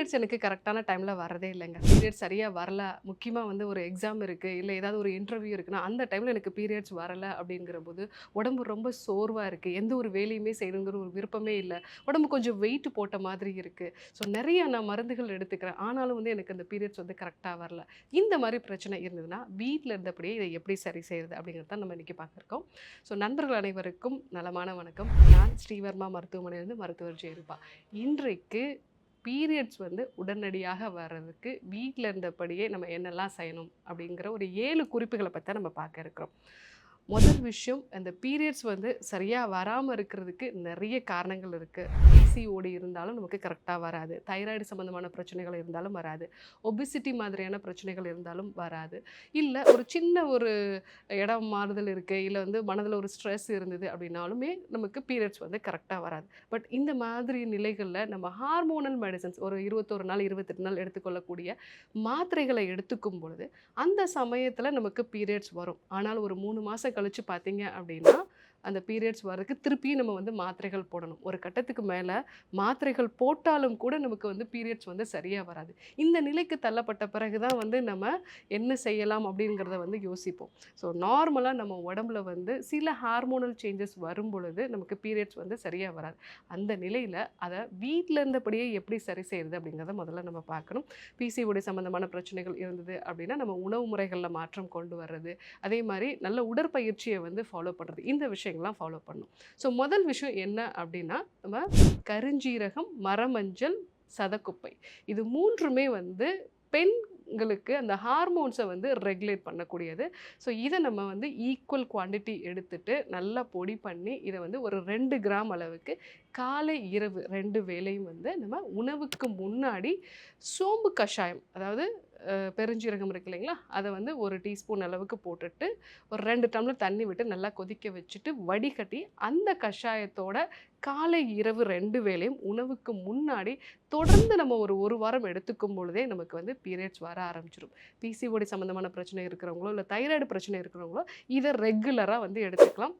Periods எனக்கு கரெக்டான டைமில் வரதே இல்லைங்க. பீரியட்ஸ் சரியாக வரல. முக்கியமாக வந்து ஒரு எக்ஸாம் இருக்குது இல்லை ஏதாவது ஒரு இன்டர்வியூ இருக்குன்னா அந்த டைமில் எனக்கு பீரியட்ஸ் வரலை அப்படிங்கிற போது உடம்பு ரொம்ப சோர்வாக இருக்குது எந்த ஒரு வேலையுமே செய்யணுங்கிற ஒரு விருப்பமே இல்லை. உடம்பு கொஞ்சம் வெயிட் போட்ட மாதிரி இருக்குது ஸோ நிறைய நான் மருந்துகள் எடுத்துக்கிறேன். ஆனாலும் வந்து எனக்கு அந்த பீரியட்ஸ் வந்து கரெக்டாக வரல. இந்த மாதிரி பிரச்சனை இருந்ததுன்னா வீட்டில் இருந்தபடியே இதை எப்படி சரி செய்கிறது அப்படிங்கிறது தான் நம்ம இன்றைக்கி பார்க்குறோம் ஸோ நண்பர்கள் அனைவருக்கும் நலமான வணக்கம். நான் ஸ்ரீவர்மா மருத்துவமனையிலிருந்து மருத்துவர் ஜெயருபா. இன்றைக்கு பீரியட்ஸ் வந்து உடனடியாக வர்றதுக்கு வீட்டில் இருந்தபடியே நம்ம என்னெல்லாம் செய்யணும் அப்படிங்கிற ஒரு ஏழு குறிப்புகளை பற்றி நம்ம பார்க்க இருக்கிறோம். முதல் விஷயம் அந்த பீரியட்ஸ் வந்து சரியாக வராமல் இருக்கிறதுக்கு நிறைய காரணங்கள் இருக்குது பிசிஓடி இருந்தாலும் நமக்கு கரெக்டாக வராது. தைராய்டு சம்மந்தமான பிரச்சனைகள் இருந்தாலும் வராது. ஒபிசிட்டி மாதிரியான பிரச்சனைகள் இருந்தாலும் வராது. இல்லை ஒரு சின்ன ஒரு இடம் மாறுதல் இருக்குது இல்லை வந்து மனதில் ஒரு ஸ்ட்ரெஸ் இருந்தது அப்படின்னாலுமே நமக்கு பீரியட்ஸ் வந்து கரெக்டாக வராது. பட் இந்த மாதிரி நிலைகளில் நம்ம ஹார்மோனல் மெடிசன்ஸ் ஒரு இருபத்தொரு நாள் இருபத்தெட்டு நாள் எடுத்துக்கொள்ளக்கூடிய மாத்திரைகளை எடுத்துக்கும் பொழுது அந்த சமயத்தில் நமக்கு பீரியட்ஸ் வரும். ஆனால் ஒரு மூணு மாதம் கழித்து பார்த்தீங்க அப்படின்னா அந்த பீரியட்ஸ் வர்றதுக்கு திருப்பியும் நம்ம வந்து மாத்திரைகள் போடணும். ஒரு கட்டத்துக்கு மேலே மாத்திரைகள் போட்டாலும் கூட நமக்கு வந்து பீரியட்ஸ் வந்து சரியாக வராது. இந்த நிலைக்கு தள்ளப்பட்ட பிறகு தான் வந்து நம்ம என்ன செய்யலாம் அப்படிங்கிறத வந்து யோசிப்போம். ஸோ நார்மலாக நம்ம உடம்புல வந்து சில ஹார்மோனல் சேஞ்சஸ் வரும் பொழுது நமக்கு பீரியட்ஸ் வந்து சரியாக வராது. அந்த நிலையில் அதை வீட்டில் இருந்தபடியே எப்படி சரி செய்கிறது அப்படிங்கிறத முதல்ல நம்ம பார்க்கணும். பிசிஓடி சம்மந்தமான பிரச்சனைகள் இருந்தது அப்படின்னா நம்ம உணவு முறைகளில் மாற்றம் கொண்டு வர்றது. அதே மாதிரி நல்ல உடற்பயிற்சியை வந்து ஃபாலோ பண்ணுறது இந்த விஷயம் விஷயங்கள்லாம் ஃபாலோ பண்ணணும் ஸோ முதல் விஷயம் என்ன அப்படின்னா நம்ம கருஞ்சீரகம் மரமஞ்சள் சதக்குப்பை. இது மூன்றுமே வந்து பெண்களுக்கு அந்த ஹார்மோன்ஸை வந்து ரெகுலேட் பண்ணக்கூடியது. ஸோ இதை நம்ம வந்து ஈக்குவல் குவான்டிட்டி எடுத்துட்டு நல்லா பொடி பண்ணி இதை வந்து ஒரு ரெண்டு கிராம் அளவுக்கு காலை இரவு ரெண்டு வேளையும் வந்து நம்ம உணவுக்கு முன்னாடி சோம்பு கஷாயம் அதாவது பெருஞ்சீரகம் இருக்கு இல்லைங்களா? அதை வந்து ஒரு டீஸ்பூன் அளவுக்கு போட்டுட்டு ஒரு ரெண்டு டம்ளர் தண்ணி விட்டு நல்லா கொதிக்க வச்சுட்டு வடிகட்டி அந்த கஷாயத்தோட காலை இரவு ரெண்டு வேளையும் உணவுக்கு முன்னாடி தொடர்ந்து நம்ம ஒரு ஒரு வாரம் எடுத்துக்கும் பொழுதே நமக்கு வந்து பீரியட்ஸ் வர ஆரம்பிச்சிடும் பிசிஓடி சம்மந்தமான பிரச்சனை இருக்கிறவங்களோ இல்லை தைராய்டு பிரச்சனை இருக்கிறவங்களோ இதை ரெகுலராக வந்து எடுத்துக்கலாம்.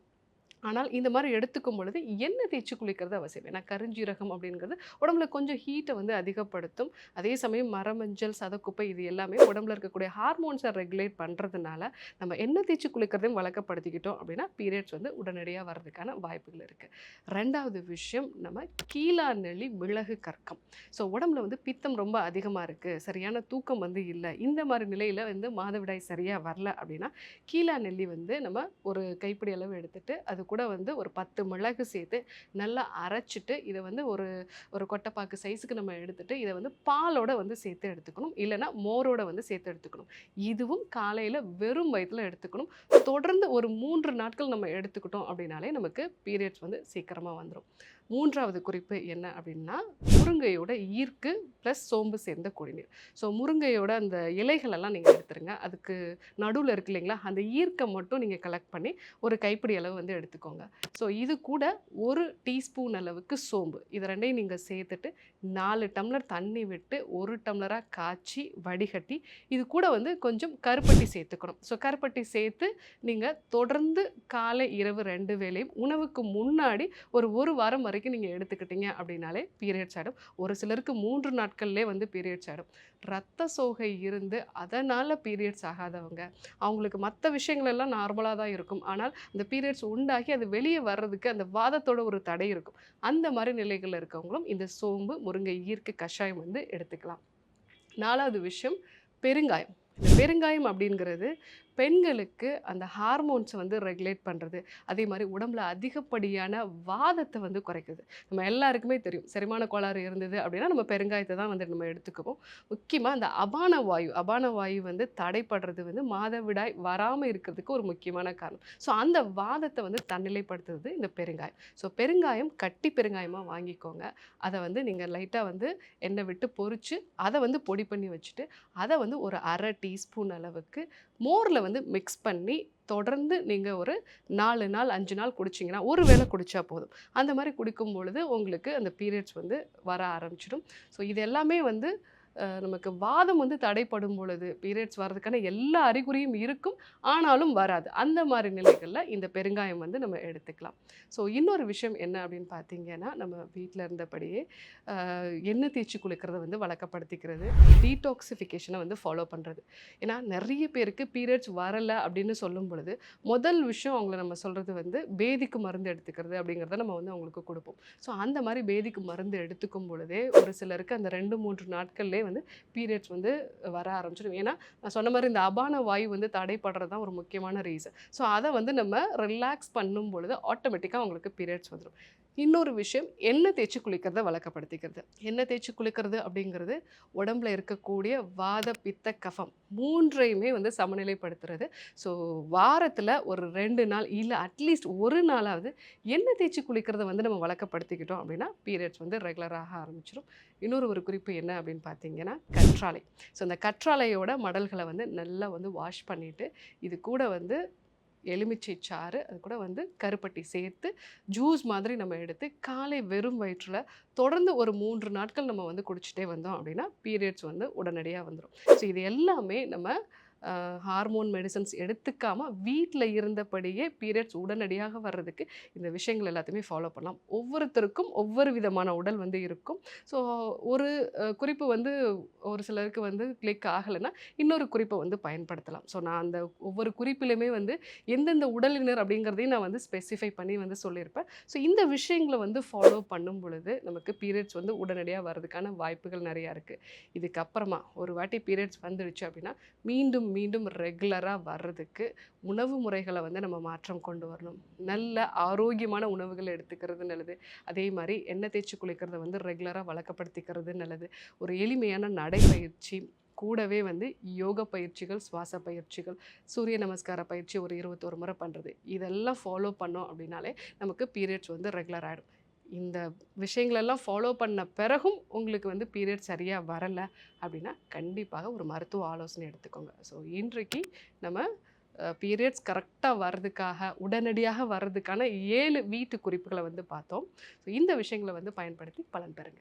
ஆனால் இந்த மாதிரி எடுத்துக்கும் பொழுது எண்ணெய் தேய்ச்சி குளிக்கிறது அவசியம். ஏன்னா கருஞ்சீரகம் அப்படிங்கிறது உடம்புல கொஞ்சம் ஹீட்டை வந்து அதிகப்படுத்தும். அதே சமயம் மரமஞ்சள் சதக்குப்பை இது எல்லாமே உடம்புல இருக்கக்கூடிய ஹார்மோன்ஸை ரெகுலேட் பண்ணுறதுனால நம்ம எண்ணெய் தேய்ச்சி குளிக்கிறதையும் வழக்கப்படுத்திக்கிட்டோம் அப்படின்னா பீரியட்ஸ் வந்து உடனடியாக வர்றதுக்கான வாய்ப்புகள் இருக்குது ரெண்டாவது விஷயம் நம்ம கீழா நெல்லி மிளகு கற்கம். ஸோ உடம்புல வந்து பித்தம் ரொம்ப அதிகமாக இருக்குது சரியான தூக்கம் வந்து இல்லை. இந்த மாதிரி நிலையில் வந்து மாதவிடாய் சரியாக வரல அப்படின்னா கீழா நெல்லி வந்து நம்ம ஒரு கைப்பிடி அளவு எடுத்துகிட்டு அது கூட வந்து ஒரு பத்து மிளகு சேர்த்து நல்லா அரைச்சிட்டு இதை வந்து ஒரு ஒரு கொட்டைப்பாக்கு சைஸுக்கு நம்ம எடுத்துகிட்டு இதை வந்து பாலோட வந்து சேர்த்து எடுத்துக்கணும். இல்லைன்னா மோரோட வந்து சேர்த்து எடுத்துக்கணும். இதுவும் காலையில் வெறும் வயிற்றில் எடுத்துக்கணும். தொடர்ந்து ஒரு மூன்று நாட்கள் நம்ம எடுத்துக்கிட்டோம் அப்படின்னாலே நமக்கு பீரியட்ஸ் வந்து சீக்கிரமாக வந்துடும் மூன்றாவது குறிப்பு என்ன அப்படின்னா முருங்கையோட ஈர்க்கு ப்ளஸ் சோம்பு சேர்ந்த குடிநீர். ஸோ முருங்கையோட அந்த இலைகளெல்லாம் நீங்கள் எடுத்துருங்க. அதுக்கு நடுவில் இருக்கு இல்லைங்களா? அந்த ஈர்க்கை மட்டும் நீங்கள் கலெக்ட் பண்ணி ஒரு கைப்பிடி அளவு வந்து எடுத்துக்கோங்க. ஸோ இது கூட ஒரு டீஸ்பூன் அளவுக்கு சோம்பு. இது ரெண்டையும் நீங்கள் சேர்த்துட்டு நாலு டம்ளர் தண்ணி விட்டு ஒரு டம்ளராக காய்ச்சி வடிகட்டி இது கூட வந்து கொஞ்சம் கருப்பட்டி சேர்த்துக்கணும். ஸோ கருப்பட்டி சேர்த்து நீங்கள் தொடர்ந்து காலை இரவு ரெண்டு வேளையும் உணவுக்கு முன்னாடி ஒரு ஒரு வாரம் வரைக்கும் நீங்கள் எடுத்துக்கிட்டீங்க அப்படின்னாலே பீரியட்ஸ் ஆகிடும் ஒரு சிலருக்கு மூன்று நாட்கள்லே வந்து பீரியட்ஸ் ஆகிடும் ரத்த சோகை இருந்து அதனால் பீரியட்ஸ் ஆகாதவங்க. அவங்களுக்கு மற்ற விஷயங்கள் எல்லாம் நார்மலாக தான் இருக்கும். ஆனால் அந்த பீரியட்ஸ் உண்டாகி அது வெளியே வர்றதுக்கு அந்த வாதத்தோட ஒரு தடை இருக்கும். அந்த மாதிரி நிலைகளில் இருக்கவங்களும் இந்த சோம்பு முருங்கை ஈர்க்கு கஷாயம் வந்து எடுத்துக்கலாம். நாலாவது விஷயம் பெருங்காயம். பெருங்காயம் அப்படிங்கிறது பெண்களுக்கு அந்த ஹார்மோன்ஸை வந்து ரெகுலேட் பண்ணுறது அதே மாதிரி உடம்புல அதிகப்படியான வாதத்தை வந்து குறைக்குது. நம்ம எல்லாருக்குமே தெரியும். செரிமான கோளாறு இருந்தது அப்படின்னா நம்ம பெருங்காயத்தை தான் வந்து நம்ம எடுத்துக்குவோம். முக்கியமாக அந்த அபான வாயு அபான வாயு வந்து தடைப்படுறது வந்து மாதவிடாய் வராமல் இருக்கிறதுக்கு ஒரு முக்கியமான காரணம். ஸோ அந்த வாதத்தை வந்து தன்னிலைப்படுத்துறது இந்த பெருங்காயம். ஸோ பெருங்காயம் கட்டி பெருங்காயமாக வாங்கிக்கோங்க. அதை வந்து நீங்கள் லைட்டாக வந்து எண்ணெய் விட்டு பொறிச்சு அதை வந்து பொடி பண்ணி வச்சுட்டு அதை வந்து ஒரு அரை டீஸ்பூன் அளவுக்கு மோரில் வந்து மிக்ஸ் பண்ணி தொடர்ந்து நீங்கள் ஒரு நாலு நாள் அஞ்சு நாள் குடிச்சிங்கன்னா ஒரு வேளை குடித்தா போதும். அந்த மாதிரி குடிக்கும் பொழுது உங்களுக்கு அந்த பீரியட்ஸ் வந்து வர ஆரம்பிச்சிடும். ஸோ இது எல்லாமே வந்து நமக்கு வாதம் வந்து தடைப்படும் பொழுது பீரியட்ஸ் வர்றதுக்கான எல்லா அறிகுறியும் இருக்கும். ஆனாலும் வராது. அந்த மாதிரி நிலைகளில் இந்த பெருங்காயம் வந்து நம்ம எடுத்துக்கலாம். ஸோ இன்னொரு விஷயம் என்ன அப்படின்னு பார்த்தீங்கன்னா நம்ம வீட்டில் இருந்தபடியே எண்ணெய் தேய்ச்சி குளிக்கிறத வந்து வழக்கப்படுத்திக்கிறது. டீடாக்சிஃபிகேஷனை வந்து ஃபாலோ பண்ணுறது ஏன்னா நிறைய பேருக்கு பீரியட்ஸ் வரலை அப்படின்னு சொல்லும் பொழுது முதல் விஷயம் அவங்கள நம்ம சொல்கிறது வந்து பேதிக்கு மருந்து எடுத்துக்கிறது அப்படிங்கிறத நம்ம வந்து அவங்களுக்கு கொடுப்போம். ஸோ அந்த மாதிரி பேதிக்கு மருந்து எடுத்துக்கும் பொழுதே ஒரு சிலருக்கு அந்த ரெண்டு மூன்று நாட்கள்லேயே வந்து பீரியட்ஸ் வந்து வர ஆரம்பிச்சிடும். ஏன்னா நான் சொன்ன மாதிரி இந்த அபான வாயு வந்து தடைப்படுறது தான் ஒரு முக்கியமான ரீசன் ஸோ அதை வந்து நம்ம ரிலாக்ஸ் பண்ணும் பொழுது ஆட்டோமேட்டிக்காக அவங்களுக்கு பீரியட்ஸ் வந்துடும் இன்னொரு விஷயம் எண்ணெய் தேய்ச்சி குளிக்கிறத வழக்கப்படுத்திக்கிறது. எண்ணெய் தேய்ச்சி குளிக்கிறது அப்படிங்கிறது உடம்புல இருக்கக்கூடிய வாத பித்த கஃபம் மூன்றையுமே வந்து சமநிலைப்படுத்துறது. ஸோ வாரத்தில் ஒரு ரெண்டு நாள் இல்லை அட்லீஸ்ட் ஒரு நாளாவது எண்ணெய் தேய்ச்சி குளிக்கிறத வந்து நம்ம வழக்கப்படுத்திக்கிட்டோம் அப்படின்னா பீரியட்ஸ் வந்து ரெகுலராக ஆரம்பிச்சிடும் இன்னொரு ஒரு குறிப்பு என்ன அப்படின்னு பார்த்தீங்கன்னா கற்றாழை. ஸோ அந்த கற்றாழையோட மடல்களை வந்து நல்லா வந்து வாஷ் பண்ணிவிட்டு இது கூட வந்து எலுமிச்சை சாறு அது கூட வந்து கருப்பட்டி சேர்த்து ஜூஸ் மாதிரி நம்ம எடுத்து காலை வெறும் வயிற்றில் தொடர்ந்து ஒரு மூன்று நாட்கள் நம்ம வந்து குடிச்சிட்டே வந்தோம் அப்படின்னா பீரியட்ஸ் வந்து உடனடியாக வந்துடும் ஸோ இது எல்லாமே நம்ம ஹார்மோன் மெடிசன்ஸ் எடுத்துக்காமல் வீட்டில் இருந்தபடியே பீரியட்ஸ் உடனடியாக வர்றதுக்கு இந்த விஷயங்கள் எல்லாத்தையுமே ஃபாலோ பண்ணலாம். ஒவ்வொருத்தருக்கும் ஒவ்வொரு விதமான உடல் வந்து இருக்கும். ஸோ ஒரு குறிப்பு வந்து ஒரு சிலருக்கு வந்து கிளிக் ஆகலைன்னா இன்னொரு குறிப்பை வந்து பயன்படுத்தலாம். ஸோ நான் அந்த ஒவ்வொரு குறிப்பிலுமே வந்து எந்தெந்த உடலினர் அப்படிங்கிறதையும் நான் வந்து ஸ்பெசிஃபை பண்ணி வந்து சொல்லியிருப்பேன். ஸோ இந்த விஷயங்களை வந்து ஃபாலோ பண்ணும் பொழுது நமக்கு பீரியட்ஸ் வந்து உடனடியாக வர்றதுக்கான வாய்ப்புகள் நிறையா இருக்குது இதுக்கப்புறமா ஒரு வாட்டி பீரியட்ஸ் வந்துடுச்சு அப்படின்னா மீண்டும் மீண்டும் ரெகுலராக வர்றதுக்கு உணவு முறைகளை வந்து நம்ம மாற்றம் கொண்டு வரணும். நல்ல ஆரோக்கியமான உணவுகளை எடுத்துக்கிறது நல்லது. அதே மாதிரி எண்ணெய் தேய்ச்சி குளிக்கிறத வந்து ரெகுலராக வழக்கப்படுத்திக்கிறது நல்லது. ஒரு எளிமையான நடைப்பயிற்சி கூடவே வந்து யோக பயிற்சிகள் சுவாச பயிற்சிகள் சூரிய நமஸ்கார பயிற்சி ஒரு இருபத்தோரு முறை பண்ணுறது இதெல்லாம் ஃபாலோ பண்ணோம் அப்படின்னாலே நமக்கு பீரியட்ஸ் வந்து ரெகுலர் ஆகிடும் இந்த விஷயங்களெல்லாம் ஃபாலோ பண்ண பிறகும் உங்களுக்கு வந்து பீரியட் சரியாக வரலை அப்படின்னா கண்டிப்பாக ஒரு மருத்துவ ஆலோசனை எடுத்துக்கோங்க. ஸோ இன்றைக்கு நம்ம பீரியட்ஸ் கரெக்டாக வர்றதுக்காக உடனடியாக வர்றதுக்கான ஏழு வீட்டு குறிப்புகளை வந்து பார்த்தோம். ஸோ இந்த விஷயங்களை வந்து பயன்படுத்தி பலன் பெறுங்க.